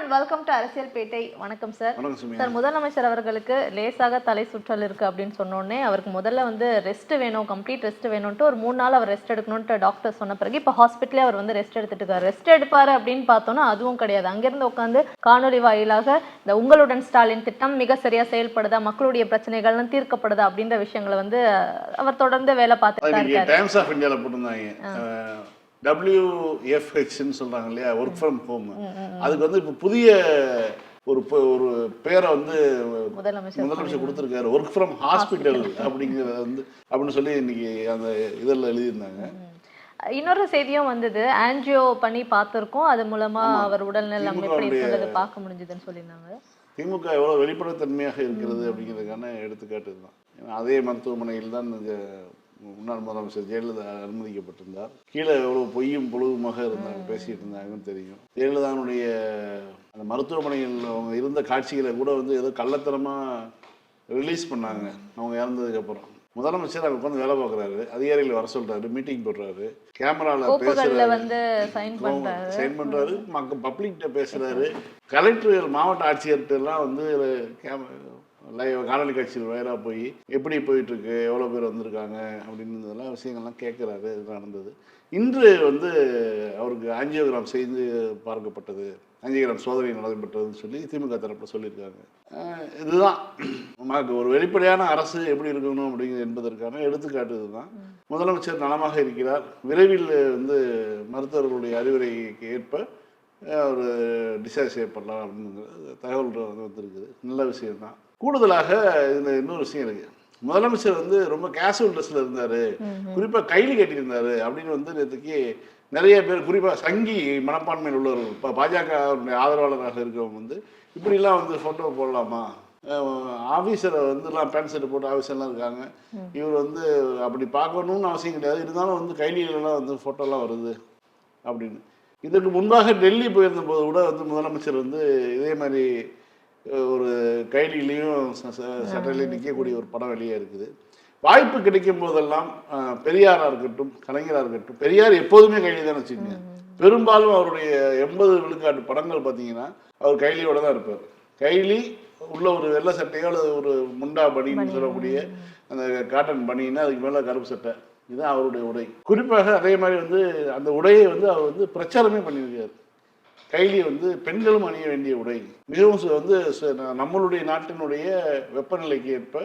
And welcome to அரசியல் பேட்டை வணக்கம் sir sir முதலமைச்சர் அவர்களுக்கு லேசாக தலை சுற்றல் இருக்கு அப்படின்னு சொன்னோடனே அவருக்கு முதல்ல வந்து ரெஸ்ட் வேணும் கம்ப்ளீட் ரெஸ்ட் வேணும்ட்டு ஒரு மூணு நாள் அவர் ரெஸ்ட் எடுக்கணும்ட்டு டாக்டர் சொன்ன பிறகு இப்போ ஹாஸ்பிட்டலே அவர் வந்து ரெஸ்ட் எடுத்துட்டு இருக்காரு ரெஸ்ட் எடுப்பாரு அப்படின்னு பார்த்தோம்னா அதுவும் கிடையாது. அங்கிருந்து உட்காந்து காணொலி வாயிலாக இந்த உங்களுடன் ஸ்டாலின் திட்டம் மிக சரியா செயல்படுதா மக்களுடைய பிரச்சனைகள்லாம் தீர்க்கப்படுதா அப்படின்ற விஷயங்களை வந்து அவர் தொடர்ந்து வேலை பார்த்துட்டு இருக்காரு. டபிள்யூஎஃப்ஹெச்னு சொல்றாங்க இல்லையா? ஒர்க் ஃப்ரம் ஹோம் அதுக்கு வந்து இப்போ புதிய ஒரு ஒரு பேரை வந்து முதலமைச்சர் கொடுத்துருக்காரு. ஒர்க் ஃப்ரம் ஹாஸ்பிட்டல் அப்படிங்கிறத வந்து அப்படின்னு சொல்லி இன்னைக்கு அந்த இதழில் எழுதியிருந்தாங்க. இன்னொரு செய்தியும் வந்தது. ஆன்ஜியோ பண்ணி பார்த்திருக்கோம். அது மூலமா அவர் உடல்நலம் எப்படி பார்க்க முடிஞ்சதுன்னு சொல்லியிருந்தாங்க. திமுக எவ்வளோ வெளிப்படைத்தன்மையாக இருக்கிறது அப்படிங்கிறதுக்கான எடுத்துக்காட்டு தான் அதே மருத்துவமனையில் தான் முன்னாள் முதலமைச்சர் ஜெயலலிதா அனுமதிக்கப்பட்டிருந்தார். கீழே எவ்வளோ பொய்யும் பொழுதுமாக இருந்தாங்க பேசிட்டு இருந்தாங்கன்னு தெரியும். ஜெயலலிதாவுடைய அந்த மருத்துவமனையில் அவங்க இருந்த காட்சிகளை கூட வந்து ஏதோ கள்ளத்தனமாக ரிலீஸ் பண்ணாங்க. அவங்க இறந்ததுக்கப்புறம் முதலமைச்சர் அங்கே உட்காந்து வேலை பார்க்குறாரு. அதிகாரிகளை வர சொல்றாரு மீட்டிங் போடுறாரு. கேமராவில் வந்து சைன் பண்றாரு. மக்கள் பப்ளிக்கிட்ட பேசுறாரு. கலெக்டர் மாவட்ட ஆட்சியர்கிட்ட எல்லாம் வந்து லைவ் காணொலி காட்சியில் வயராக போய் எப்படி போயிட்டுருக்கு எவ்வளோ பேர் வந்திருக்காங்க அப்படின்னு இதெல்லாம் விஷயங்கள்லாம் கேட்குறாரு இது நடந்தது. இன்று வந்து அவருக்கு ஆஞ்சியோகிராம் செய்து பார்க்கப்பட்டது ஆஞ்சியோகிராம் சோதனை நடைபெற்றதுன்னு சொல்லி திமுக தரப்பில் சொல்லியிருக்காங்க. இதுதான். நமக்கு ஒரு வெளிப்படையான அரசு எப்படி இருக்கணும் அப்படிங்கிறது என்பதற்கான எடுத்துக்காட்டு இதுதான். முதலமைச்சர் நலமாக இருக்கிறார். விரைவில் வந்து மருத்துவர்களுடைய அறிவுரைக்கு ஏற்ப அவர் ஒரு செய்யப்படலாம் அப்படிங்கிற தகவல் வந்து வந்திருக்குது. நல்ல விஷயம்தான். கூடுதலாக இதில் இன்னொரு விஷயம் இருக்கு. முதலமைச்சர் வந்து ரொம்ப கேஷுவல் ட்ரெஸ்ல இருந்தாரு. குறிப்பா கைலி கட்டியிருந்தாரு அப்படின்னு வந்து நேற்றுக்கு நிறைய பேர் குறிப்பா சங்கி மனப்பான்மையில் உள்ளவர்கள் இப்போ பாஜக ஆதரவாளராக இருக்கிறவங்க வந்து இப்படிலாம் வந்து ஃபோட்டோ போடலாமா? ஆஃபீஸரை வந்துலாம் பேண்ட் ஷர்ட் போட்டு ஆஃபீஸர்லாம் இருக்காங்க. இவர் வந்து அப்படி பார்க்கணும்னு அவசியம் கிடையாது. இருந்தாலும் வந்து கைலியிலலாம் வந்து ஃபோட்டோலாம் வருது அப்படின்னு. இதற்கு முன்பாக டெல்லி போயிருந்த போது கூட வந்து முதலமைச்சர் வந்து இதே மாதிரி ஒரு கைலிலையும் சட்டையிலையும் நிற்கக்கூடிய ஒரு படம் வெளியே இருக்குது. வாய்ப்பு கிடைக்கும் போதெல்லாம் அஹ், பெரியாரா இருக்கட்டும் கலைஞரா இருக்கட்டும் பெரியார் எப்போதுமே கைலி தான் வச்சுக்கோங்க. பெரும்பாலும் அவருடைய எண்பது விழுக்காட்டு படங்கள் பார்த்தீங்கன்னா அவர் கைலியோட தான் இருப்பார். கைலி உள்ள ஒரு வெள்ளை சட்டையோ அல்லது ஒரு முண்டா பனின்னு சொல்லக்கூடிய அந்த காட்டன் பனின்னா அதுக்கு மேலே கருப்பு சட்டை. இதுதான் அவருடைய உடை. குறிப்பாக அதே மாதிரி வந்து அந்த உடையை வந்து அவர் வந்து பிரச்சாரமே பண்ணியிருக்காரு. கைலி வந்து பெண்களும் அணிய வேண்டிய உடை. மிகவும் வந்து ந- நம்மளுடைய நாட்டினுடைய வெப்பநிலைக்கு ஏற்ப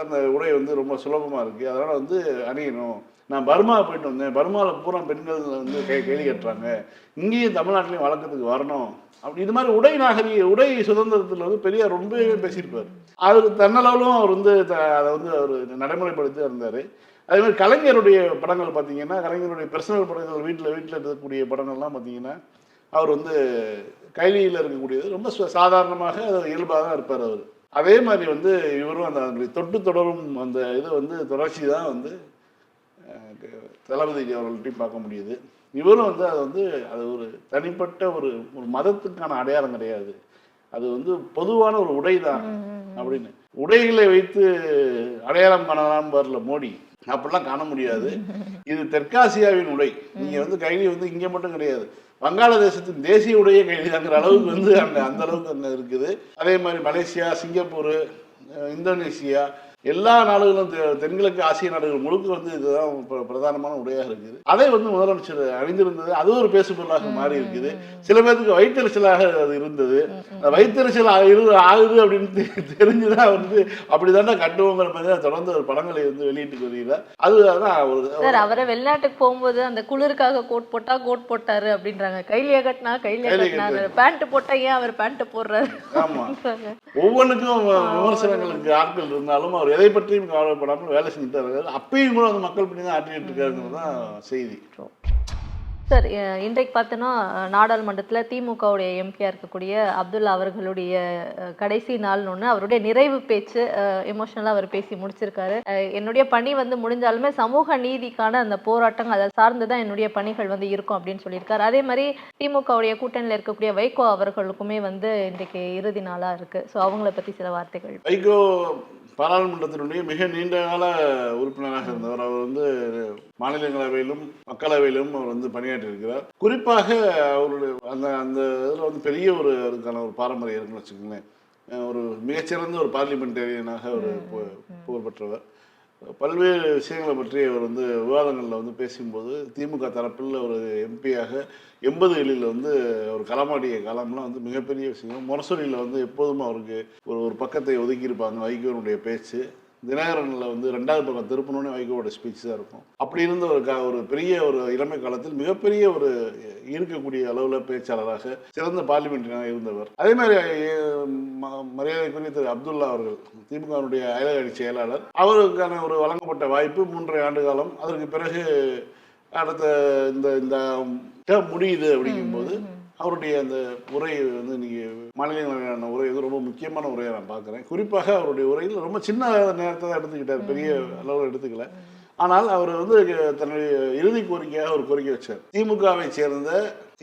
அந்த உடை வந்து ரொம்ப சுலபமாக இருக்குது அதனால் வந்து அணியணும். நான் பர்மா போயிட்டு வந்தேன். பர்மாவில் பூரா பெண்கள் வந்து கை கைலி கட்டுறாங்க. இங்கேயும் தமிழ்நாட்டிலையும் வழக்கத்துக்கு வரணும். அப்படி இது மாதிரி உடை நாகரிக உடை சுதந்திரத்தில் வந்து பெரியார் ரொம்பவே பேசியிருப்பார். அதுக்கு தன்னளவிலும் அவர் வந்து த- அதை வந்து அவர் நடைமுறைப்படுத்தி இருந்தார். அதே மாதிரி கலைஞருடைய படங்கள் பார்த்தீங்கன்னா கலைஞருடைய பர்சனல் படங்கள் வீட்டில் வீட்டில் இருக்கக்கூடிய படங்கள்லாம் பார்த்தீங்கன்னா அவர் வந்து கைலியில் இருக்கக்கூடியது. ரொம்ப சாதாரணமாக இயல்பாக தான் இருப்பார் அவர். அதே மாதிரி வந்து இவரும் அந்த தொட்டு தொடரும் அந்த இது வந்து தொடர்ச்சி தான் வந்து தளபதி அவர்கள்ட்டையும் பார்க்க முடியுது. இவரும் வந்து அது வந்து அது ஒரு தனிப்பட்ட ஒரு ஒரு மதத்துக்கான அடையாளம் கிடையாது. அது வந்து பொதுவான ஒரு உடை தான் அப்படின்னு. உடைகளை வைத்து அடையாளம் காணலாம் வரல மோடி. அப்படிலாம் காண முடியாது. இது தெற்காசியாவின் உடை. நீங்க வந்து கைலி வந்து இங்க மட்டும் கிடையாது. வங்காளதேசத்தின் தேசிய உடையே கைலிதாங்கிற அளவுக்கு வந்து அங்க அந்த அளவுக்கு அங்க இருக்குது. அதே மாதிரி மலேசியா சிங்கப்பூர் இந்தோனேசியா எல்லா நாடுகளும் தென்கிழக்கு ஆசிய நாடுகள் முழுக்க வந்து இதுதான் பிர- பிரதானமான உடையாக இருக்குது. அதை வந்து முதலமைச்சர் அணிந்திருந்தது. அது ஒரு பேசுபொருளாக மாறி இருக்குது சில பேருக்கு வயிற்றெரிச்சலாக அது இருந்தது. இரு ஆகுது அப்படின்னு தெரிஞ்சுதான் வந்து அப்படிதாண்டா கட்டுவோங்கிற மாதிரி தொடர்ந்து ஒரு படங்களை வந்து வெளியிட்டு வருகிறார் அது அதான் ஒரு அவரை வெளிநாட்டுக்கு போகும்போது அந்த குளிருக்காக கோட் போட்டா கோட் போட்டாரு அப்படின்றாங்க. கைலிய கட்டினா கைலிய கைலிய கட்டினாரு. பேண்ட் போட்டா ஏன் அவர் பேண்ட் போடுறாரு? ஆமா. ஒவ்வொன்றுக்கும் விமர்சனங்களுக்கு ஆட்கள் இருந்தாலும் அவர் எதை பற்றியும் கவலைப்படாமல் வேலை செஞ்சுட்டு இருக்காரு. அப்பயும் கூட அந்த மக்கள் பற்றி தான் ஆற்றிட்டு இருக்காருங்கிறது தான் செய்தி. சார் இன்றைக்கு பார்த்தோன்னா நாடாளுமன்றத்தில் திமுகவுடைய எம்பியாக இருக்கக்கூடிய அப்துல்லா அவர்களுடைய கடைசி நாள்னு ஒன்று அவருடைய நிறைவு பேச்சு எமோஷனலாக அவர் பேசி முடிச்சிருக்காரு. என்னுடைய பணி வந்து முடிஞ்சாலுமே சமூக நீதிக்கான அந்த போராட்டம் அதை சார்ந்து தான் என்னுடைய பணிகள் வந்து இருக்கும் அப்படின்னு சொல்லியிருக்காரு. அதே மாதிரி திமுகவுடைய கூட்டணியில் இருக்கக்கூடிய வைகோ அவர்களுக்குமே வந்து இன்றைக்கு இறுதி நாளாக இருக்குது ஸோ அவங்கள பற்றி சில வார்த்தைகள். வைகோ பாராளுமன்றத்தினுடைய மிக நீண்ட கால உறுப்பினராக இருந்தவர். அவர் வந்து மாநிலங்களவையிலும் மக்களவையிலும் அவர் வந்து பணியாற்றியிருக்கிறார். குறிப்பாக அவருடைய அந்த அந்த இதில் வந்து பெரிய ஒரு அதுக்கான ஒரு பாரம்பரியம் இருக்குன்னு வச்சுக்கோங்களேன். ஒரு மிகச்சிறந்த ஒரு பார்லிமெண்டேரியனாக ஒரு பு- புகழ் பெற்றவர் பல்வேறு விஷயங்களை பற்றி அவர் வந்து விவாதங்களில் வந்து பேசும்போது திமுக தரப்பில் ஒரு எம்பியாக எண்பதுகளில் வந்து ஒரு களமாடிய காலம்லாம் வந்து மிகப்பெரிய விஷயம். முரசொலியில் வந்து எப்போதும் அவருக்கு ஒரு ஒரு பக்கத்தை ஒதுக்கியிருப்பாங்க வைகோனுடைய பேச்சு. தினகரனில் வந்து ரெண்டாவது பக்கம் திருப்பணும்னே வைகோவோட ஸ்பீச் தான் இருக்கும். அப்படி இருந்த ஒரு கா ஒரு பெரிய ஒரு இளமை காலத்தில் மிகப்பெரிய ஒரு ஈர்க்கக்கூடிய அளவில் பேச்சாளராக சிறந்த பார்லிமெண்டராக இருந்தவர். அதே மாதிரி மரியாதைக்குரிய திரு அப்துல்லா அவர்கள் திமுகவினுடைய அயலகடி செயலாளர் அவருக்கான ஒரு வழங்கப்பட்ட வாய்ப்பு மூன்றரை ஆண்டு காலம். அதற்கு பிறகு அடுத்த இந்த இந்த முடியுது அப்படிங்கும்போது அவருடைய அந்த உரை வந்து இன்னைக்கு மாநிலங்களவையான உரை வந்து ரொம்ப முக்கியமான உரையை நான் பார்க்குறேன். குறிப்பாக அவருடைய உரையில் ரொம்ப சின்ன நேரத்தை தான் எடுத்துக்கிட்டார் பெரிய அளவில் எடுத்துக்கல. ஆனால் அவர் வந்து தன்னுடைய இறுதி கோரிக்கையாக ஒரு கோரிக்கை வச்சார். திமுகவை சேர்ந்த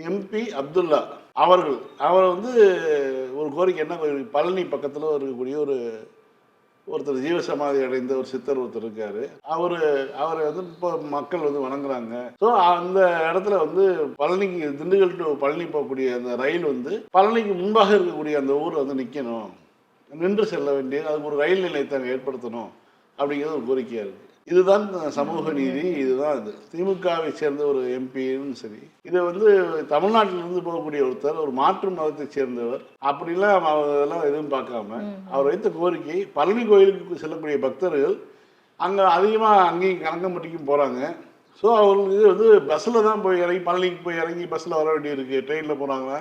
எம்பி அப்துல்லா அவர்கள் அவர் வந்து ஒரு கோரிக்கை என்ன? பழனி பக்கத்தில் இருக்கக்கூடிய ஒரு ஒருத்தர் ஜீவசமாதி அடைந்த ஒரு சித்தர் ஒருத்தர் இருக்காரு. அவரு அவரை வந்து இப்போ மக்கள் வந்து வணங்குறாங்க. ஸோ அந்த இடத்துல வந்து பழனிக்கு திண்டுக்கல் டு பழனி போகக்கூடிய அந்த ரயில் வந்து பழனிக்கு முன்பாக இருக்கக்கூடிய அந்த ஊர் வந்து நிற்கணும் நின்று செல்ல வேண்டியது அதுக்கு ஒரு ரயில் நிலையத்தை அங்கே ஏற்படுத்தணும் அப்படிங்கிறது ஒரு கோரிக்கையாக இருக்குது இதுதான் சமூக நீதி இதுதான் இது. திமுகவை சேர்ந்த ஒரு எம்பியும் சரி. இதை வந்து தமிழ்நாட்டிலிருந்து போகக்கூடிய ஒருத்தர் ஒரு மாற்று மதத்தை சேர்ந்தவர். அப்படிலாம் அதெல்லாம் எதுவும் பார்க்காம அவர் வைத்த கோரிக்கை பழனி கோயிலுக்கு செல்லக்கூடிய பக்தர்கள் அங்கே அதிகமாக அங்கேயும் கணக்கம்பட்டிக்கும் போகிறாங்க ஸோ அவங்களுக்கு வந்து பஸ்ஸில் தான் போய் இறங்கி பழனிக்கு போய் இறங்கி பஸ்ஸில் வர வேண்டியிருக்கு. ட்ரெயினில் போகிறாங்கன்னா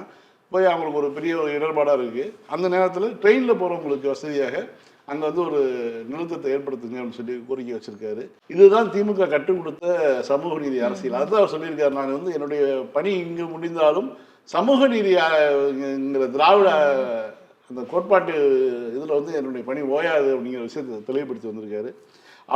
போய் அவங்களுக்கு ஒரு பெரிய ஒரு இடர்பாடாக இருக்குது அந்த நேரத்தில் ட்ரெயினில் போகிறவங்களுக்கு வசதியாக அங்கே வந்து ஒரு நிறுத்தத்தை ஏற்படுத்துங்க அப்படின்னு சொல்லி கோரிக்கை வச்சிருக்காரு. இதுதான் திமுக கற்றுக் கொடுத்த சமூக நீதி அரசியல். அதுதான் அவர் சொல்லியிருக்காரு. நான் வந்து என்னுடைய பணி இங்கு முடிந்தாலும் சமூக நீதிங்கிற திராவிட அந்த கோட்பாட்டு இதில் வந்து என்னுடைய பணி ஓயாது அப்படிங்கிற விஷயத்தை தெளிவுபடுத்தி வந்திருக்காரு.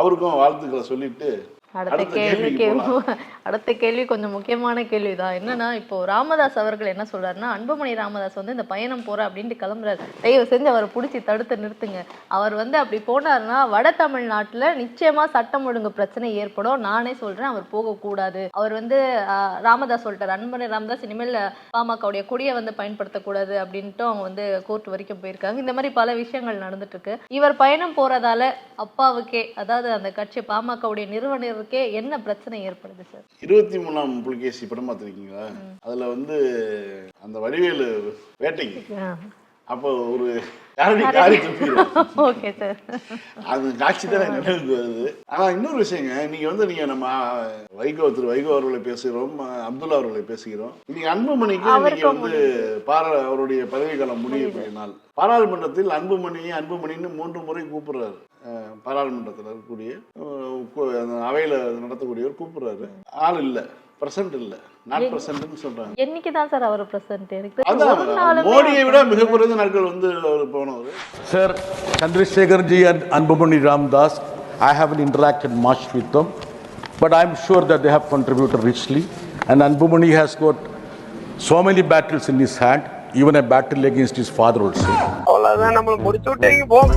அவருக்கும் வாழ்த்துக்களை சொல்லிட்டு அடுத்த அடுத்த கேள்வி கேள்விக்கு அடுத்த கேள்வி கொஞ்சம் முக்கியமான கேள்விதான். என்னன்னா இப்போ ராமதாஸ் அவர்கள் என்ன சொல்றாருன்னா அன்புமணி ராமதாஸ் வந்து இந்த பயணம் போற அப்படின்ட்டு கிளம்புறாரு. தயவு செஞ்சு அவரை பிடிச்சி தடுத்து நிறுத்துங்க. அவர் வந்து அப்படி போனாருன்னா வட தமிழ்நாட்டுல நிச்சயமா சட்டம் ஒழுங்கு பிரச்சனை ஏற்படும். நானே சொல்றேன் அவர் போகக்கூடாது. அவர் வந்து ஆஹ், ராமதாஸ் சொல்லிட்டார். அன்புமணி ராமதாஸ் இனிமேல் பாமகவுடைய கொடியை வந்து பயன்படுத்தக்கூடாது அப்படின்ட்டு அவங்க வந்து கோர்ட் வரைக்கும் போயிருக்காங்க. இந்த மாதிரி பல விஷயங்கள் நடந்துட்டு இருக்கு இவர் பயணம் போறதால அப்பாவுக்கே அதாவது அந்த கட்சி பாமகவுடைய நிறுவனருக்கே என்ன பிரச்சனை ஏற்படுது சார் இருபத்தி மூணாம் புலிகேசி படம் பார்த்துருக்கீங்களா? அதுல வந்து அந்த வடிவேலு வேட்டைக்கு. அப்போ ஒரு யாரடி காரி துப்பிடுவோம் ஓகே சார் அது காட்சி தான் எனக்கு நினைவுக்கு வருது. ஆனா இன்னொரு விஷயங்க நீங்க வந்து நீங்க நம்ம வைகோ திரு வைகோ அவர்களை பேசுகிறோம் அப்துல்லா அவர்களை பேசுகிறோம். இன்னைக்கு அன்புமணிக்கு நீங்க அவருக்கும் வந்து பாரா அவருடைய பதவிக்காலம் முடியக்கூடிய நாள். பாராளுமன்றத்தில் அன்புமணி அன்புமணின்னு மூன்று முறை கூப்பிடுறாரு. பாராளுமன்றத்தில் இருக்கக்கூடிய அவையில நடத்தக்கூடியவர் கூப்பிடுறாரு ஆள் இல்ல பிரசன்ட் இல்ல நாட் பிரசன்ட்னு சொல்றாங்க என்னைக்கு தான் சார் அவர் பிரசன்ட் எனக்கு மோடியை விட மிக குறைந்த நாட்கள் வந்து அவர் போனவர் Sir, Chandrasekhar ji and Anbumani Ramdas, I haven't interacted much with them, but I'm sure that they have contributed richly. And Anbumani has got so many battles in his hand, even a battle against his father also. அவ்வளவுதான் நம்மள முடிச்சு விட்டீங்க போங்க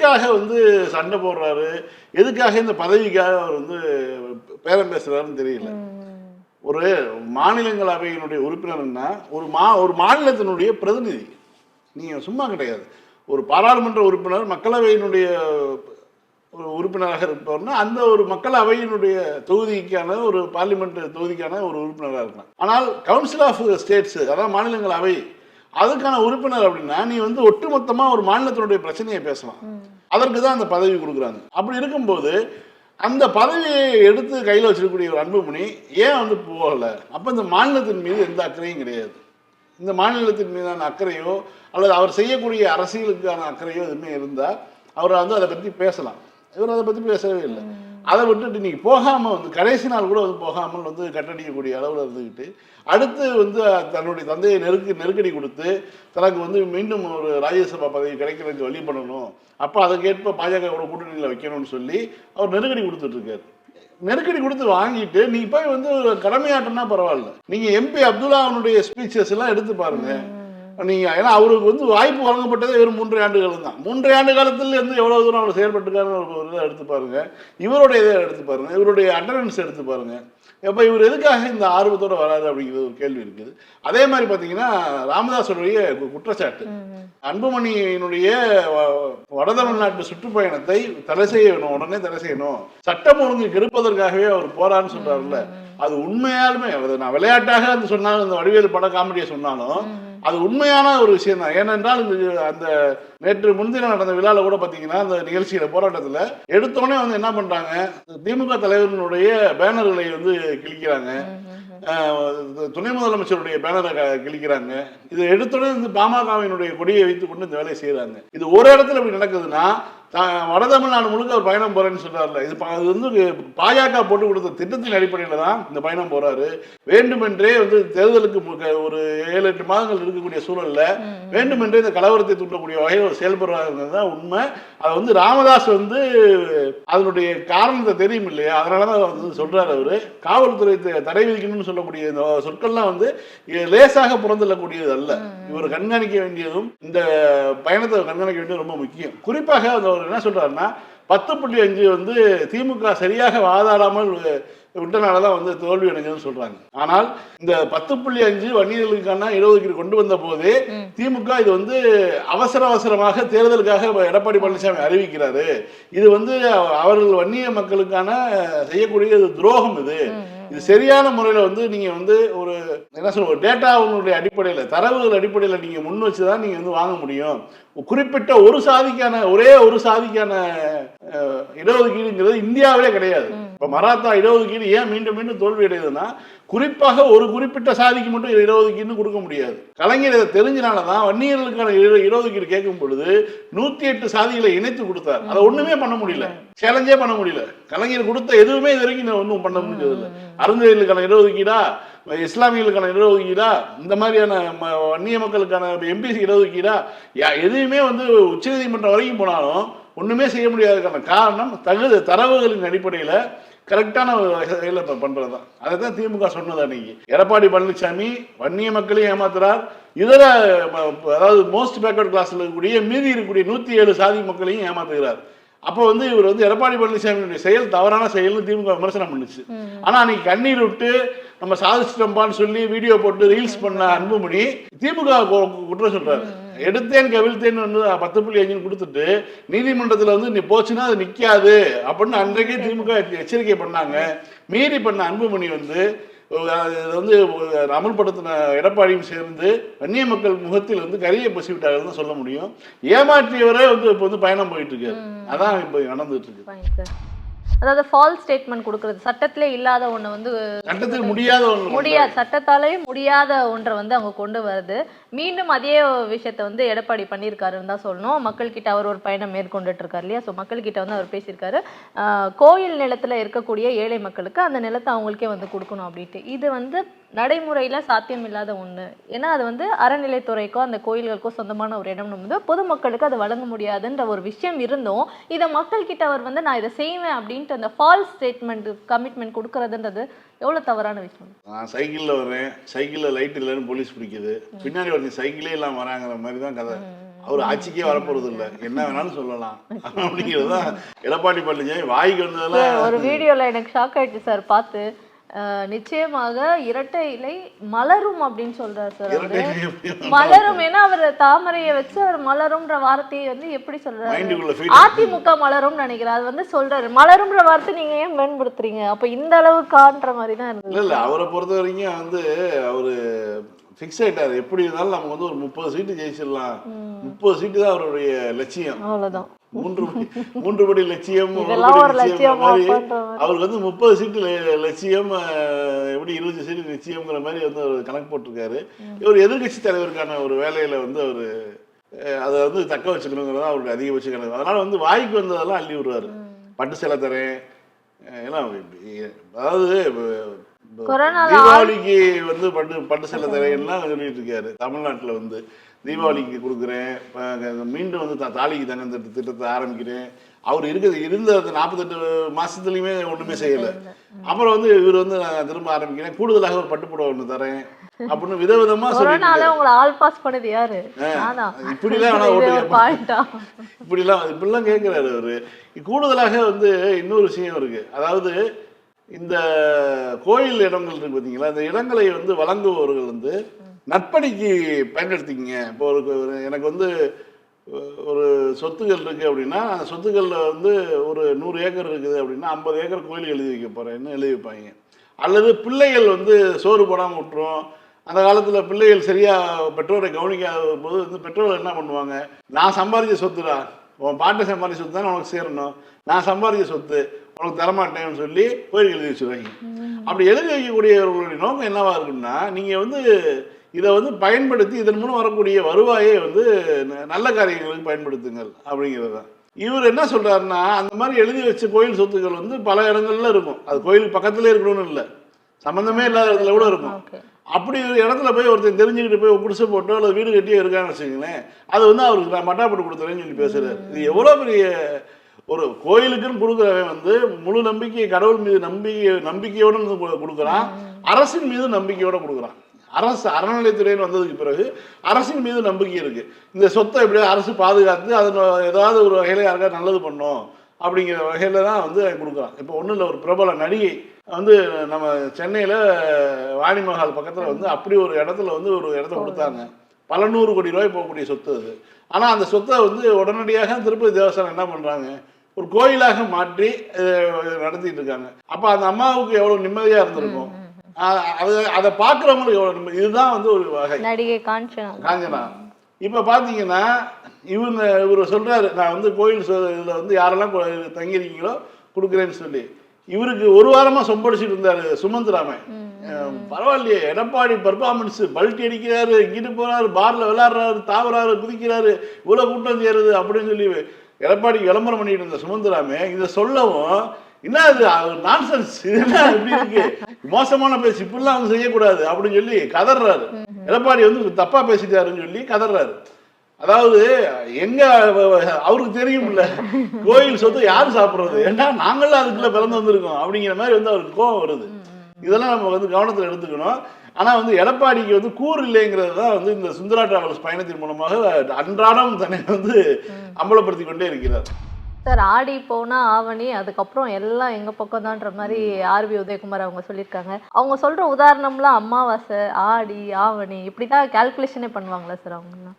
எதுக்காக வந்து சண்டை போடுறாரு? எதுக்காக இந்த பதவிக்காக அவர் வந்து பேரம் பேசுறாருன்னு தெரியல. ஒரு மாநிலங்களவையினுடைய உறுப்பினர்னா ஒரு மா ஒரு மாநிலத்தினுடைய பிரதிநிதி. நீங்க சும்மா கிடையாது. ஒரு பாராளுமன்ற உறுப்பினர் மக்களவையினுடைய ஒரு உறுப்பினராக இருப்பவர்னா அந்த ஒரு மக்களவையினுடைய தொகுதிக்கான ஒரு பார்லிமெண்ட் தொகுதிக்கான ஒரு உறுப்பினராக இருக்கலாம். ஆனால் கவுன்சில் ஆஃப் ஸ்டேட்ஸ் அதாவது மாநிலங்களவை அதுக்கான உறுப்பினர் அப்படின்னா நீ வந்து ஒட்டுமொத்தமா ஒரு மாநிலத்தினுடைய பிரச்சனையை பேசலாம். அதற்கு தான் அந்த பதவி கொடுக்குறாங்க. அப்படி இருக்கும்போது அந்த பதவியை எடுத்து கையில் வச்சிருக்கக்கூடிய ஒரு அன்புமணி ஏன் வந்து போகலை? அப்போ இந்த மாநிலத்தின் மீது எந்த அக்கறையும் கிடையாது. இந்த மாநிலத்தின் மீதான அக்கறையோ அல்லது அவர் செய்யக்கூடிய அரசியலுக்கான அக்கறையோ எதுவுமே இருந்தால் அவர் வந்து அதை பற்றி பேசலாம். இவர் அதை பற்றி பேசவே இல்லை. அதை விட்டுட்டு நீங்கள் போகாமல் வந்து கடைசி நாள் கூட வந்து போகாமல் வந்து கட்டடிக்கக்கூடிய அளவில் இருந்துக்கிட்டு அடுத்து வந்து தன்னுடைய தந்தையை நெருக்கு நெருக்கடி கொடுத்து தனக்கு வந்து மீண்டும் ஒரு ராஜ்யசபா பதவி கிடைக்கிறதுக்கு வழி பண்ணணும். அப்போ அதுக்கேற்ப பாஜகவோட கூட்டணியில் வைக்கணும்னு சொல்லி அவர் நெருக்கடி கொடுத்துட்ருக்காரு. நெருக்கடி கொடுத்து வாங்கிட்டு நீ போய் வந்து கடமையாட்டம்னா பரவாயில்ல. நீங்கள் எம்பி அப்துல்லா அவனுடைய ஸ்பீச்சஸ் எல்லாம் எடுத்து பாருங்கள் நீங்க ஏன்னா அவருக்கு வந்து வாய்ப்பு வழங்கப்பட்டதே வெறும் மூன்றரை ஆண்டுகள் தான். மூன்றரை ஆண்டு காலத்துல இருந்து எவ்வளவு தூரம் அவர் செயல்பட்டுருக்காருன்னு ஒரு இதை எடுத்து பாருங்க. இவருடைய இதை எடுத்து பாருங்க. இவருடைய அட்டண்டன்ஸ் எடுத்து பாருங்க. அப்போ இவர் எதுக்காக இந்த ஆர்வத்தோட வராது அப்படிங்கிறது ஒரு கேள்வி இருக்குது. அதே மாதிரி பார்த்தீங்கன்னா ராமதாஸுடைய குற்றச்சாட்டு. அன்புமணியினுடைய வட தமிழ்நாட்டு சுற்றுப்பயணத்தை தடை செய்யணும் உடனே தடை செய்யணும். சட்டம் ஒழுங்கு கெடுப்பதற்காகவே அவர் போறான்னு சொல்றாருல்ல. அது உண்மையாலுமே அதை நான் விளையாட்டாக அது சொன்னாலும் அந்த வடிவேலு பட காமெடியை சொன்னாலும் அது உண்மையான ஒரு விஷயம் தான். ஏனென்றால் இந்த அந்த நேற்று முன்தினம் நடந்த விழாவில் கூட பார்த்தீங்கன்னா அந்த நிகழ்ச்சியில போராட்டத்தில் எடுத்தோடனே வந்து என்ன பண்றாங்க திமுக தலைவர்களுடைய பேனர்களை வந்து கிழிக்கிறாங்க. துணை முதலமைச்சருடைய பேனரை கிழிக்கிறாங்க. இது எடுத்தோடனே இந்த பாமகவினுடைய கொடியை வைத்துக் கொண்டு இந்த வேலையை செய்யறாங்க இது ஒரு இடத்துல இப்படி நடக்குதுன்னா வட தமிழ்நாடு முழுக்க ஒரு பயணம் போறேன்னு சொல்றாருல. இது அது வந்து பாஜக போட்டு கொடுத்த திட்டத்தின் அடிப்படையில் தான் இந்த பயணம் போறாரு. வேண்டுமென்றே வந்து தேர்தலுக்கு ஒரு ஏழு எட்டு மாதங்கள் இருக்கக்கூடிய சூழல்ல வேண்டுமென்றே இந்த கலவரத்தை தூண்டக்கூடிய வகையில் செயல்படுறாங்க தான் உண்மை. அதை வந்து ராமதாஸ் வந்து அதனுடைய காரணத்தை தெரியும் இல்லையா? அதனால தான் வந்து சொல்றாரு அவரு. காவல்துறை தடை விதிக்கணும்னு சொல்லக்கூடிய இந்த சொற்கள்லாம் வந்து லேசாக புறந்தள்ளக்கூடியது அல்ல. இவர் கண்காணிக்க வேண்டியதும் இந்த பயணத்தை கண்காணிக்க வேண்டியது ரொம்ப முக்கியம். குறிப்பாக அந்த அவர் என்ன சொல்றாருன்னா பத்து புள்ளி அஞ்சு வந்து திமுக சரியாக வாதாடாமல் விட்டனால தான் வந்து தோல்வி அடைஞ்சதுன்னு சொல்றாங்க. ஆனால் இந்த பத்து புள்ளி அஞ்சு வன்னியர்களுக்கான இடஒதுக்கீடு கொண்டு வந்த போதே திமுக இது வந்து அவசர அவசரமாக தேர்தலுக்காக எடப்பாடி பழனிசாமி அறிவிக்கிறாரு. இது வந்து அவர்கள் வன்னிய மக்களுக்கான செய்யக்கூடிய துரோகம் இது. இது சரியான முறையில் வந்து நீங்க வந்து ஒரு என்ன சொல்ற ஒரு டேட்டாவுடைய அடிப்படையில் தரவுகள் அடிப்படையில் நீங்க முன் வச்சு தான் நீங்க வந்து வாங்க முடியும். குறிப்பிட்ட ஒரு சாதிக்கான ஒரே ஒரு சாதிக்கான இடஒதுக்கீடுங்கிறது இந்தியாவிலே கிடையாது. இப்போ மராத்தா இடஒதுக்கீடு ஏன் மீண்டும் மீண்டும் தோல்வி அடையுதுன்னா குறிப்பாக ஒரு குறிப்பிட்ட சாதிக்கு மட்டும் இடஒதுக்கீடு கொடுக்க முடியாது. கலைஞர் இதை தெரிஞ்சனால தான் வன்னியர்களுக்கான இட- இடஒதுக்கீடு கேட்கும் பொழுது நூத்தி எட்டு சாதிகளை இணைத்து கொடுத்தார். அதை ஒண்ணுமே பண்ண முடியல. சேலஞ்சே பண்ண முடியல. கலைஞர் கொடுத்த எதுவுமே இது வரைக்கும் நான் ஒன்றும் பண்ண முடியல அருந்ததிகளுக்கான இடஒதுக்கீடா இஸ்லாமியர்களுக்கான இடஒதுக்கீடா இந்த மாதிரியான ம- வன்னிய மக்களுக்கான எம்பிசி இடஒதுக்கீடா யா- எதுவுமே வந்து உச்சநீதிமன்றம் வரைக்கும் போனாலும் ஒண்ணுமே செய்ய முடியாததுக்கான காரணம் தகுதி தரவுகளின் அடிப்படையில் கரெக்டான வகையில் இப்போ பண்ணுறது தான் அதை தான் திமுக சொன்னது அன்னைக்கு எடப்பாடி பழனிசாமி வன்னிய மக்களையும் ஏமாத்துறார். இதர அதாவது மோஸ்ட் பேக்வர்ட் கிளாஸ்ல இருக்கக்கூடிய மீதி இருக்கக்கூடிய நூற்றி ஏழு சாதி மக்களையும் ஏமாத்துகிறார். அப்போ வந்து இவர் வந்து எடப்பாடி பழனிசாமியுடைய செயல் தவறான செயல்னு திமுக விமர்சனம் பண்ணுச்சு. ஆனா அன்னைக்கு கண்ணீர் விட்டு நம்ம சாதிச்சிட்டோம்பான்னு சொல்லி வீடியோ போட்டு ரீல்ஸ் பண்ண அன்புமணி திமுக குற்றம் சொல்றாரு. எடுத்தேன் கவிழ்த்தேன்னு வந்து பத்து புள்ளி அஞ்சுன்னு கொடுத்துட்டு நீதிமன்றத்துல வந்து நீ போச்சுன்னா அது நிக்காது அப்படின்னு அன்றைக்கே திமுக எச்சரிக்கை பண்ணாங்க. மீறி பண்ண அன்புமணி வந்து வந்து அமல்படுத்தின எடப்பாடியும் சேர்ந்து வன்னிய மக்கள் முகத்தில் வந்து கரியை பசிவிட்டார்கள் சொல்ல முடியும். ஏமாற்றியவரே வந்து இப்போ வந்து பயணம் போயிட்டு இருக்காரு. அதான் இப்போ நடந்துட்டு இருக்கு. அதாவது ஃபால்ஸ் ஸ்டேட்மெண்ட் கொடுக்கறது. சட்டத்திலே இல்லாத ஒண்ணு வந்து சட்டத்தில் முடியாத ஒன்று முடியாது. சட்டத்தாலே முடியாத ஒன்றை வந்து அவங்க கொண்டு வருது. மீண்டும் அதே விஷயத்தை வந்து எடப்பாடி பண்ணியிருக்காருன்னு தான் சொல்லணும். மக்கள்கிட்ட அவர் ஒரு பயணம் மேற்கொண்டுட்டு இருக்காரு இல்லையா? ஸோ மக்கள்கிட்ட வந்து அவர் பேசியிருக்காரு. கோயில் நிலத்தில் இருக்கக்கூடிய ஏழை மக்களுக்கு அந்த நிலத்தை அவங்களுக்கே வந்து கொடுக்கணும் அப்படின்ட்டு. இது வந்து நடைமுறையில் சாத்தியம் இல்லாத ஒன்று ஏன்னா அது வந்து அறநிலைத்துறைக்கோ அந்த கோயில்களுக்கோ சொந்தமான ஒரு இடம் வந்து பொதுமக்களுக்கு அதை வழங்க முடியாதுன்ற ஒரு விஷயம் இருந்தும் இதை மக்கள்கிட்ட அவர் வந்து நான் இதை செய்வேன் அப்படின்ட்டு அந்த ஃபால்ஸ் ஸ்டேட்மெண்ட் கமிட்மெண்ட் கொடுக்கறதுன்றது எவ்வளவு தவறான விஷயம்? நான் சைக்கிளில் வரேன் சைக்கிளில் லைட் இல்லைன்னு போலீஸ் பிடிக்குது. பின்னாடி ஒருத்தர் சைக்கிளே இல்லாமல் வராங்கிற மாதிரி தான் கதை. அவர் ஆட்சிக்கே வரப்போறது இல்லை என்ன வேணாலும் சொல்லலாம். அப்படிங்கிறது தான் எடப்பாடி பழனிசாமி வாய்க்கு வந்ததெல்லாம் ஒரு வீடியோல எனக்கு ஷாக் ஆயிடுச்சு சார். பார்த்து நிச்சயமாக இரட்டை இலை மலரும் அப்படின்னு சொல்றாரு சார் மலரும். ஏன்னா அவர் தாமரையை வச்சு அவர் மலரும்ன்ற வார்த்தையை வந்து எப்படி சொல்றாரு? அதிமுக மலரும் நினைக்கிறேன். அது வந்து சொல்றாரு. மலரும்ன்ற வார்த்தை நீங்க ஏன் பயன்படுத்துறீங்க அப்ப இந்த அளவுக்கான்ற மாதிரி தான் இருந்தது. இல்ல அவரை பொறுத்த வரைக்கும் வந்து அவரு ஃபிக்ஸ் ஆயிட்டாரு. எப்படி இருந்தாலும் நமக்கு வந்து ஒரு முப்பது சீட்டு ஜெயிச்சிடலாம். முப்பது சீட்டு தான் அவருடைய லட்சியம். அவ்வளவுதான். மூன்று படி மூன்று படி லட்சியம் மாதிரி. அவருக்கு வந்து முப்பது சீட்டு லட்சியம் எப்படி இருபது சீட்டு நிச்சயம்ங்கிற மாதிரி வந்து அவர் கணக்கு போட்டிருக்காரு. இவர் எதிர்க்கட்சி தலைவருக்கான ஒரு வேலையில வந்து அவர் அதை வந்து தக்க வச்சுக்கணுங்கிறது அவருடைய அதிகபட்ச கணக்கு. அதனால வந்து வாய்க்கு வந்ததெல்லாம் அள்ளி விடுவாரு பட்டு சேலை தரேன். இப்ப- அதாவது தீபாவளிக்கு வந்து பட்டு பட்டு சேலை தரேன்லாம் சொல்லிட்டு இருக்காரு. தமிழ்நாட்டுல வந்து தீபாவளிக்கு கொடுக்குறேன். மீண்டும் வந்து தாலிக்கு திட்ட திட்டத்தை ஆரம்பிக்கிறேன். அவர் இருக்கிறது இருந்த அந்த நாற்பத்தெட்டு மாசத்துலயுமே ஒண்ணுமே செய்யல. அப்புறம் வந்து இவர் வந்து நான் திரும்ப ஆரம்பிக்கிறேன். கூடுதலாக ஒரு பட்டுப்புடவை ஒன்று தரேன். அப்படின்னு விதவிதமா சொல்லிட்டு கொரோனால உங்களை ஆல் பாஸ் பண்ணது யாரு? நானா? இப்படிலாம் வேணா ஓட்டு இப்படிலாம் இப்படிலாம் கேட்குறாரு அவரு. கூடுதலாக வந்து இன்னொரு விஷயம் இருக்கு. அதாவது இந்த கோயில் இடங்கள் இருக்கு பார்த்தீங்களா இந்த இடங்களை வந்து வழங்குபவர்கள் வந்து நற்பணிக்கு பயன்படுத்திக்கங்க. இப்போ ஒரு எனக்கு வந்து ஒரு சொத்துக்கள் இருக்கு அப்படின்னா அந்த சொத்துக்களில் வந்து ஒரு நூறு ஏக்கர் இருக்குது அப்படின்னா ஐம்பது ஏக்கர் கோயில் எழுதி வைக்க போறேன்னு எழுதி வைப்பாங்க? அல்லது பிள்ளைகள் வந்து சோறு போடாமல் விட்டுரும். அந்த காலத்தில் பிள்ளைகள் சரியாக பெற்றோரை கவனிக்காத போது வந்து பெற்றோர்கள் என்ன பண்ணுவாங்க? நான் சம்பாதிச்ச சொத்துடா. உன் பாட்டை சம்பாதிச்ச சொத்து தானே உனக்கு சேரணும். நான் சம்பாதிச்ச சொத்து உனக்கு தரமாட்டேன்னு சொல்லி கோயில் எழுதி வச்சுருவாங்க. அப்படி எழுதி வைக்கக்கூடியவர்களுடைய நோக்கம் என்னவா இருக்குன்னா நீங்கள் வந்து இதை வந்து பயன்படுத்தி இதன் மூலம் வரக்கூடிய வருவாயை வந்து நல்ல காரியங்களுக்கு பயன்படுத்துங்கள் அப்படிங்கிறது தான். இவர் என்ன சொல்றாருன்னா அந்த மாதிரி எழுதி வச்ச கோயில் சொத்துக்கள் வந்து பல இடங்கள்ல இருக்கும். அது கோயில் பக்கத்துல இருக்கணும்னு இல்லை. சம்பந்தமே இல்லாத இடத்துல கூட இருக்கும். அப்படி ஒரு இடத்துல போய் ஒருத்தன் தெரிஞ்சுக்கிட்டு போய் குடிசை போட்டோ அல்லது வீடு கட்டியோ இருக்கான்னு வச்சுக்கங்களேன் அது வந்து அவருக்கு நான் மட்டா போட்டு கொடுத்துறேன்னு சொல்லி பேசுறாரு. இது எவ்வளோ பெரிய ஒரு கோயிலுக்குன்னு கொடுக்குறவன் வந்து முழு நம்பிக்கை கடவுள் மீது நம்பிக்கை நம்பிக்கையோட கொடுக்குறான். அரசின் மீது நம்பிக்கையோட கொடுக்குறான். அரசு அறநிலைத்துறைன்னு வந்ததுக்கு பிறகு அரசின் மீது நம்பிக்கை இருக்கு. இந்த சொத்தை எப்படியோ அரசு பாதுகாத்து அதில் ஏதாவது ஒரு வகையில் யாருக்காவது நல்லது பண்ணும் அப்படிங்கிற வகையில் தான் வந்து கொடுக்குறான் இப்போ ஒன்றும் இல்லை ஒரு பிரபல நடிகை வந்து நம்ம சென்னையில் வாணிமஹால் பக்கத்தில் வந்து அப்படி ஒரு இடத்துல வந்து ஒரு இடத்த கொடுத்தாங்க. பல நூறு கோடி ரூபாய் போகக்கூடிய சொத்து அது. ஆனால் அந்த சொத்தை வந்து உடனடியாக திருப்பதி தேவஸ்தானம் என்ன பண்ணுறாங்க ஒரு கோயிலாக மாற்றி நடத்திட்டு இருக்காங்க. அப்போ அந்த அம்மாவுக்கு எவ்வளோ நிம்மதியாக இருந்திருக்கும்? அது அதை பார்க்குறவங்களுக்கு இதுதான் வந்து ஒரு வகை. நடிகை காஞ்சனா. காஞ்சனா. இப்போ பார்த்தீங்கன்னா இவங்க இவர் சொல்றாரு நான் வந்து கோயில் இதில் வந்து யாரெல்லாம் தங்கியிருக்கீங்களோ கொடுக்குறேன்னு சொல்லி. இவருக்கு ஒரு வாரமா சொம்படிச்சிட்டு இருந்தாரு சுமந்த் ராமன் பரவாயில்லையே எடப்பாடி பர்ஃபார்மன்ஸ் பல்ட்டி அடிக்கிறாரு இங்கிட்டு போறாரு பார்ல விளையாடுறாரு தாவறாரு குதிக்கிறாரு இவ்வளவு கூட்டம் சேருது அப்படின்னு சொல்லி எடப்பாடி விளம்பரம் பண்ணிட்டு இருந்த சுமந்திராமே இதை சொல்லவும் என்ன இது நான்சென்ஸ் என்ன இப்படி இருக்கு? மோசமான பேச்சு இப்படிலாம் வந்து செய்யக்கூடாது அப்படின்னு சொல்லி கதறாரு எடப்பாடி வந்து தப்பா பேசிட்டாருன்னு சொல்லி கதறாரு அதாவது எங்க அவருக்கு தெரியும்ல கோயில் சொத்து யார் சாப்பிடுறது? ஏன்னா நாங்களும் அதுக்குள்ள பிறந்து வந்திருக்கோம் அப்படிங்கிற மாதிரி வந்து அவருக்கு கோவம் வருது. இதெல்லாம் நம்ம வந்து கவனத்தில் எடுத்துக்கணும். ஆனா வந்து எடப்பாடிக்கு வந்து கூறு இல்லைங்கிறது தான் வந்து இந்த சுந்தரா டிராவல்ஸ் பயணத்தின் மூலமாக அன்றாடம் தன்னை வந்து அம்பலப்படுத்தி கொண்டே இருக்கிறார். சார் ஆடி போனா ஆவணி அதுக்கப்புறம் எல்லாம் எங்க பக்கம் தான்ற மாதிரி ஆர்பி உதயகுமார் அவங்க சொல்லியிருக்காங்க. அவங்க சொல்ற உதாரணம்லாம் அமாவாசை ஆடி ஆவணி இப்படிதான் கால்குலேஷனே பண்ணுவாங்களா சார் அவங்க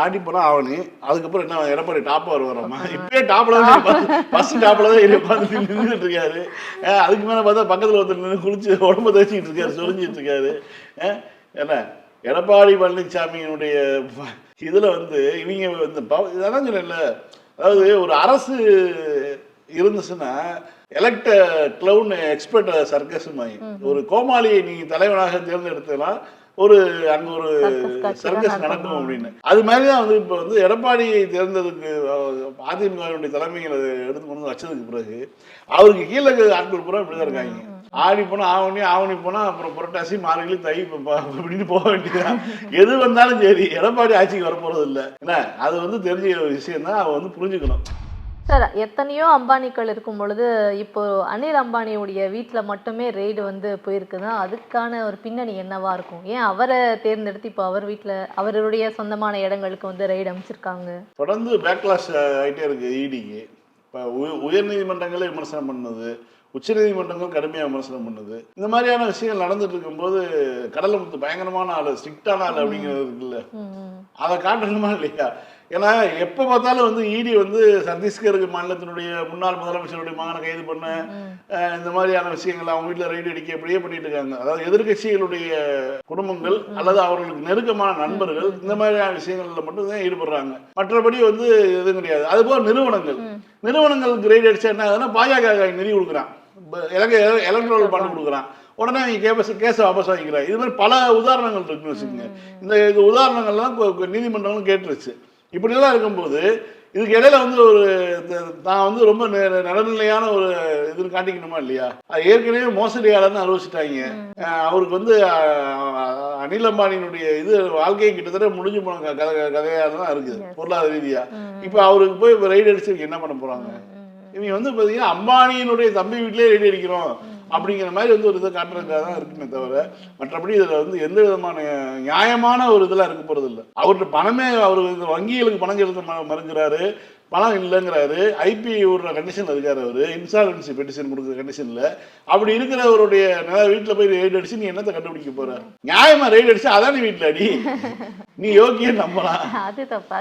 ஆடி போனா ஆவணி அதுக்கப்புறம் என்ன எடப்பாடி டாப் வருவாராமா இப்பயே டாப்ல தான் ஃபர்ஸ்ட் டாப்ல தான் ஏறி உட்காந்து நின்றுட்டு இருக்காரு. அதுக்கு மேல பார்த்தா பக்கத்துல ஒருத்தர் நின்று குளிச்சு உடம்ப தேய்ச்சிட்டு இருக்காரு சொரிஞ்சிட்டு இருக்காரு. என்ன எடப்பாடி பழனிசாமியினுடைய இதுல வந்து இவங்க வந்து இதான் சொன்னேன்ல அதாவது ஒரு அரசு இருந்துச்சுன்னா எலக்ட கிளவுன் எக்ஸ்பர்ட் சர்க்கஸ் ஒரு கோமாளியை நீ தலைவனாக தேர்ந்தெடுத்தனா ஒரு அங்க ஒரு சர்க்கஸ் நடக்கும். அப்படின்னு. அது மாதிரி தான் வந்து இப்போ வந்து எடப்பாடியை தேர்ந்ததுக்கு அதிமுகவினுடைய தலைமையில் அதை எடுத்து கொண்டு வந்து வச்சதுக்கு பிறகு அவருக்கு கீழே ஆட்கள் பூரா இப்படி தான் இருக்காங்க. ஆடி போனா ஆவணி ஆவணி போனா அப்புறம் புரட்டாசி மார்கழி தை அப்படின்னு போக வேண்டியதுதான். எது வந்தாலும் சரி எடப்பாடி ஆட்சிக்கு வரப்போறது இல்லை என்ன? அது வந்து தெரிஞ்ச ஒரு விஷயம் தான் அவன் வந்து புரிஞ்சுக்கணும். சார் எத்தனையோ அம்பானிக்கள் இருக்கும் பொழுது இப்போ அனில் அம்பானியுடைய வீட்ல மட்டுமே ரெய்டு வந்து போயிருக்குன்னா அதுக்கான ஒரு பின்னணி என்னவா இருக்கும்? ஏன் அவரை தேர்ந்தெடுத்து இப்போ அவர் வீட்ல அவருடைய சொந்தமான இடங்களுக்கு வந்து ரெய்டு அமைச்சிருக்காங்க தொடர்ந்து பேக்லாஷ் ஆகிட்டே இருக்கு இடிக்கு இப்போ உயர் நீதிமன்றங்களே விமர்சனம் பண்ணுது. உச்சநீதிமன்றங்கள் கடுமையாக விமர்சனம் பண்ணுது. இந்த மாதிரியான விஷயங்கள் நடந்துட்டு இருக்கும்போது கடலமுத்து பயங்கரமான ஆள் ஸ்ட்ரிக்டான ஆள் அப்படிங்கிறது இருக்குல்ல. அதை காட்டணுமா இல்லையா? ஏன்னா எப்போ பார்த்தாலும் வந்து இடி வந்து சத்தீஸ்கருக்கு மாநிலத்தினுடைய முன்னாள் முதலமைச்சருடைய மகனை கைது பண்ண இந்த மாதிரியான விஷயங்கள் அவங்க வீட்டில் ரைடு அடிக்க அப்படியே பண்ணிட்டு இருக்காங்க. அதாவது எதிர்க்கட்சிகளுடைய குடும்பங்கள் அல்லது அவர்களுக்கு நெருக்கமான நண்பர்கள் இந்த மாதிரியான விஷயங்கள்ல மட்டும் தான் ஈடுபடுறாங்க. மற்றபடி வந்து எதுவும் கிடையாது. அதுபோல் நிறுவனங்கள். நிறுவனங்களுக்கு ரைடு அடிச்சா என்ன ஆகுதுன்னா பாஜக நிதி கொடுக்குறான். இலங்கை எலக்ட்ரல் பண்ணி கொடுக்குறான். உடனே அவங்க கேஸ் கேஸை வாபஸ் வாங்கிக்கிறாங்க இது மாதிரி பல உதாரணங்கள் இருக்குன்னு வச்சுக்கோங்க. இந்த இது உதாரணங்கள்லாம் நீதிமன்றங்களும் கேட்டுருச்சு. இப்படியெல்லாம் இருக்கும்போது இதுக்கு இடையில வந்து ஒரு நான் வந்து ரொம்ப நடுநிலையான ஒரு இதுன்னு காட்டிக்கணுமா இல்லையா? அது ஏற்கனவே மோசடியாளர்னு அறிவிச்சிட்டாங்க. அவருக்கு வந்து அனில் அம்பானியினுடைய இது வாழ்க்கையை கிட்டத்தட்ட முடிஞ்சு போன கதை கதையாக தான் இருக்குது. பொருளாதார ரீதியா. இப்போ அவருக்கு போய் ரைடு அடிச்சு என்ன பண்ண போறாங்க? இவங்க வந்து பார்த்தீங்கன்னா அம்பானியினுடைய தம்பி வீட்டிலே ரெடி அடிக்கிறோம் அப்படிங்கிற மாதிரி வந்து ஒரு இதை காட்டுறதுக்காக தான் இருக்குமே தவிர மற்றபடி இதில் வந்து எந்த விதமான நியாயமான ஒரு இதெல்லாம் இருக்க போகிறது இல்லை. அவர்கிட்ட பணமே அவர் இந்த வங்கிகளுக்கு பணம் செலுத்த மறுக்கிறாரு. பணம் இல்லைங்கிறாரு. ஐபி விடுற கண்டிஷனில் இருக்காரு அவர். இன்சால்வன்சி பெட்டிஷன் கொடுக்குற கண்டிஷனில் அப்படி இருக்கிறவருடைய வீட்டில் போய் ரைடு அடிச்சு நீ என்னத்தை கண்டுபிடிக்க போற? நியாயமா ரைடு அடிச்சு அதானே வீட்டில் அடி? நீ யோக்கியம் நம்பலாம். அது தப்பா.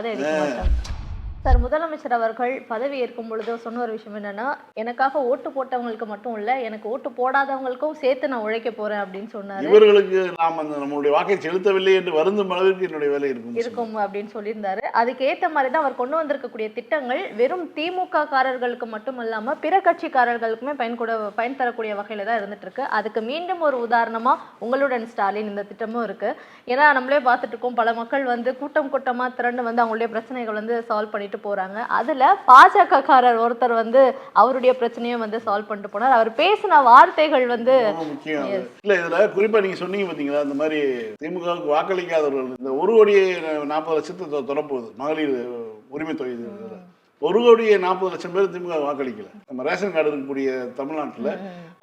சார் முதலமைச்சர் அவர்கள் பதவி ஏற்கும் பொழுது சொன்ன ஒரு விஷயம் என்னன்னா எனக்காக ஓட்டு போட்டவங்களுக்கு மட்டும் இல்ல எனக்கு ஓட்டு போடாதவங்களுக்கும் சேர்த்து நான் உழைக்க போறேன் அப்படின்னு சொன்னாரு. இவர்களுக்கு நாம் அந்த நம்மளுடைய வாக்கை செலுத்தவில்லை என்று வருந்தும் அளவிற்கு என்னுடைய வேலை இருக்கும் இருக்கும் அப்படின்னு சொல்லியிருந்தாரு. அதுக்கு ஏத்த மாதிரி தான் அவர் கொண்டு வந்திருக்கக்கூடிய திட்டங்கள் வெறும் திமுக காரர்களுக்கு மட்டும் இல்லாம பிற கட்சிக்காரர்களுக்குமே பயன் கூட பயன் தரக்கூடிய வகையில தான் இருந்துட்டு இருக்கு. அதுக்கு மீண்டும் ஒரு உதாரணமா உங்களுடன் ஸ்டாலின் இந்த திட்டமும் இருக்கு. ஏன்னா நம்மளே பார்த்துட்டு இருக்கோம் பல மக்கள் வந்து கூட்டம் கூட்டமா திரண்டு வந்து அவங்களுடைய பிரச்சனைகள் வந்து சால்வ் பண்ணிட்டு போறாங்க அதுல பாஜக காரர் ஒருத்தர் வந்து அவருடைய பிரச்சனையும் வந்து சால்வ் பண்ணிட்டு போனார் அவர் பேசின வார்த்தைகள் வந்து. இல்ல இதுல குறிப்பா நீங்க சொன்னீங்க பாத்தீங்களா இந்த மாதிரி திமுகவுக்கு வாக்களிக்காதவர்கள் இந்த ஒரு கோடியே நாற்பது லட்சத்தை தொடப்போகுது மகளிர் உரிமை தொகை. ஒரு கோடியே நாற்பது லட்சம் பேர் திமுக வாக்களிக்கல. நம்ம ரேஷன் கார்டு இருக்கக்கூடிய தமிழ்நாட்டில்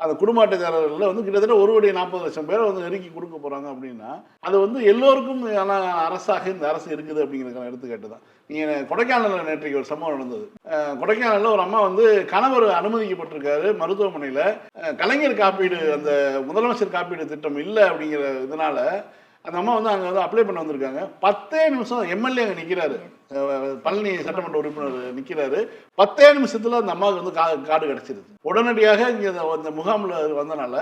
அந்த குடும்ப அட்டைதாரர்களில் வந்து கிட்டத்தட்ட ஒரு கோடியே நாற்பது லட்சம் பேரை வந்து நெருக்கி கொடுக்க போகிறாங்க அப்படின்னா அது வந்து எல்லோருக்கும் ஆனால் அரசாக இந்த அரசு இருக்குது அப்படிங்கிறதுக்கான எடுத்துக்காட்டு தான். நீங்கள் கொடைக்கானலில் நேற்றைக்கு ஒரு சம்பவம் நடந்தது. கொடைக்கானலில் ஒரு அம்மா வந்து கணவர் அனுமதிக்கப்பட்டிருக்காரு மருத்துவமனையில். கலைஞர் காப்பீடு அந்த முதலமைச்சர் காப்பீடு திட்டம் இல்லை அப்படிங்கிற இதனால அந்த அம்மா வந்து அங்கே வந்து அப்ளை பண்ண வந்திருக்காங்க. பத்தே நிமிஷம் எம்எல்ஏ அங்கே நிற்கிறாரு பழனி சட்டமன்ற உறுப்பினர் நிற்கிறாரு பத்தே நிமிஷத்தில் அந்த அம்மாவுக்கு வந்து கா கார்டு கிடச்சிருது. உடனடியாக இங்கே அந்த முகாமில் வந்தனால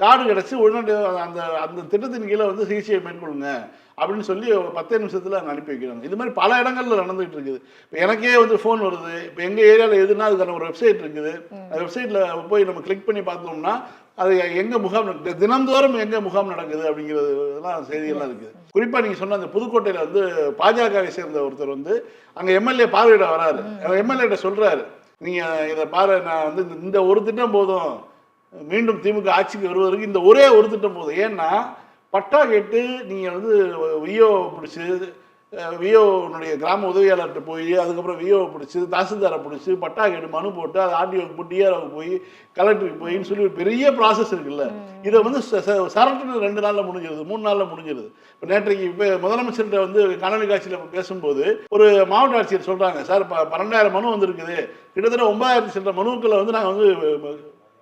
கார்டு கிடச்சி உடனடியாக அந்த அந்த திட்டத்தின் கீழே வந்து சிகிச்சையை மேற்கொள்ளுங்க அப்படின்னு சொல்லி பத்தே நிமிஷத்தில் அங்கே அனுப்பி வைக்கிறாங்க. இது மாதிரி பல இடங்கள்ல நடந்துகிட்டு இருக்குது. இப்போ எனக்கே வந்து ஃபோன் வருது. இப்போ எங்கள் ஏரியாவில் எதுனா அதுக்கான ஒரு வெப்சைட் இருக்குது. அந்த வெப்சைட்டில் போய் நம்ம கிளிக் பண்ணி பார்த்தோம்னா அது எங்க முகாம் நடக்குது தினந்தோறும் எங்க முகாம் நடக்குது அப்படிங்கிறது இதெல்லாம் செய்திகள்லாம் இருக்குது குறிப்பா நீங்க சொன்ன அந்த புதுக்கோட்டையில வந்து பாஜகவை சேர்ந்த ஒருத்தர் வந்து அங்க எம்எல்ஏ பார்வையிட வராரு. எம்எல்ஏ சொல்றாரு நீங்க இதை பாரு நான் வந்து இந்த- இந்த ஒரு திட்டம் போதும். மீண்டும் திமுக ஆட்சிக்கு வருவதற்கு இந்த ஒரே ஒரு திட்டம் போதும். ஏன்னா பட்டா கேட்டு நீங்க வந்து விஓ பிடிச்சி விஓனுடைய கிராம உதவியாளர்கிட்ட போய் அதுக்கப்புறம் விஓ பிடிச்சி தாசில்தாரை பிடிச்சி பட்டா கேட்டு மனு போட்டு அது ஆர்டிஓக்கு போய் டிஆர்ஓக்கு போய் கலெக்டருக்கு போயின்னு சொல்லி ஒரு பெரிய ப்ராசஸ் இருக்குல்ல. இதை வந்து சரட்டுன்னு ரெண்டு நாளில் முடிஞ்சிருது மூணு நாளில் முடிஞ்சிருது. இப்போ நேற்றைக்கு இப்போ முதலமைச்சர்கிட்ட வந்து காணொலி காட்சியில் பேசும்போது ஒரு மாவட்ட ஆட்சியர் சொல்கிறாங்க சார் இப்போ பன்னெண்டாயிரம் மனு வந்திருக்குது. கிட்டத்தட்ட ஒன்பதாயிரத்தி சில மனுக்களை வந்து நாங்கள் வந்து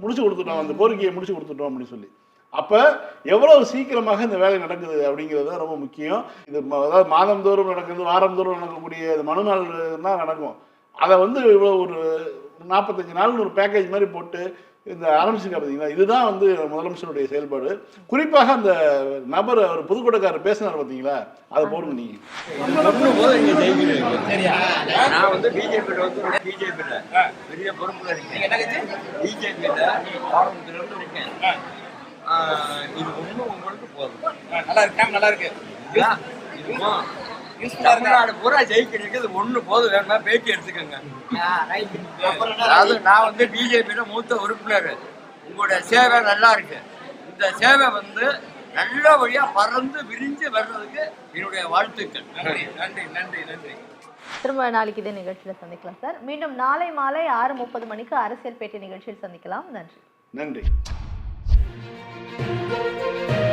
முடிச்சு கொடுத்துட்டோம் அந்த கோரிக்கையை முடிச்சு கொடுத்துட்டோம் அப்படின்னு சொல்லி. அப்போ எவ்வளவு சீக்கிரமாக இந்த வேலை நடக்குது அப்படிங்கிறது தான் ரொம்ப முக்கியம். இது அதாவது மாதந்தோறும் நடக்குது வாரந்தோறும் நடக்கக்கூடிய இது மனு நாள் தான் நடக்கும். அதை வந்து இவ்வளோ ஒரு நாற்பத்தஞ்சு நாள்னு ஒரு பேக்கேஜ் மாதிரி போட்டு இந்த ஆரம்பிச்சிருக்கா பார்த்தீங்களா இதுதான் வந்து முதலமைச்சருடைய செயல்பாடு. குறிப்பாக அந்த நபர் அவர் புதுக்கோட்டைக்காரர் பேசினார் பார்த்தீங்களா அதை போடுங்க நீங்கள் சரியா நான் வந்து பிஜேபி வந்து பிஜேபி பெரிய பொறுப்புல இருக்கேன். பிஜேபி இருக்கேன். இது ஒண்ணு உங்களுக்கு போதும் நல்லா இருக்கு நல்லா இருக்கு. தமிழ்நாடு பூரா ஜெயிக்கிறதுக்கு இது ஒண்ணு போதும் வேணுமா பேட்டி எடுத்துக்கோங்க. அதாவது நான் வந்து பிஜேபியில மூத்த உறுப்பினர். உங்களுடைய சேவை நல்லா இருக்கு. இந்த சேவை வந்து நல்லபடியா பறந்து விரிஞ்சு வர்றதுக்கு என்னுடைய வாழ்த்துக்கள். நன்றி நன்றி நன்றி நன்றி. திரும்ப நாளைக்கு இதே நிகழ்ச்சியில சந்திக்கலாம் சார் மீண்டும் நாளை மாலை ஆறு முப்பது மணிக்கு அரசியல் பேட்டி நிகழ்ச்சியில் சந்திக்கலாம். நன்றி. நன்றி. Música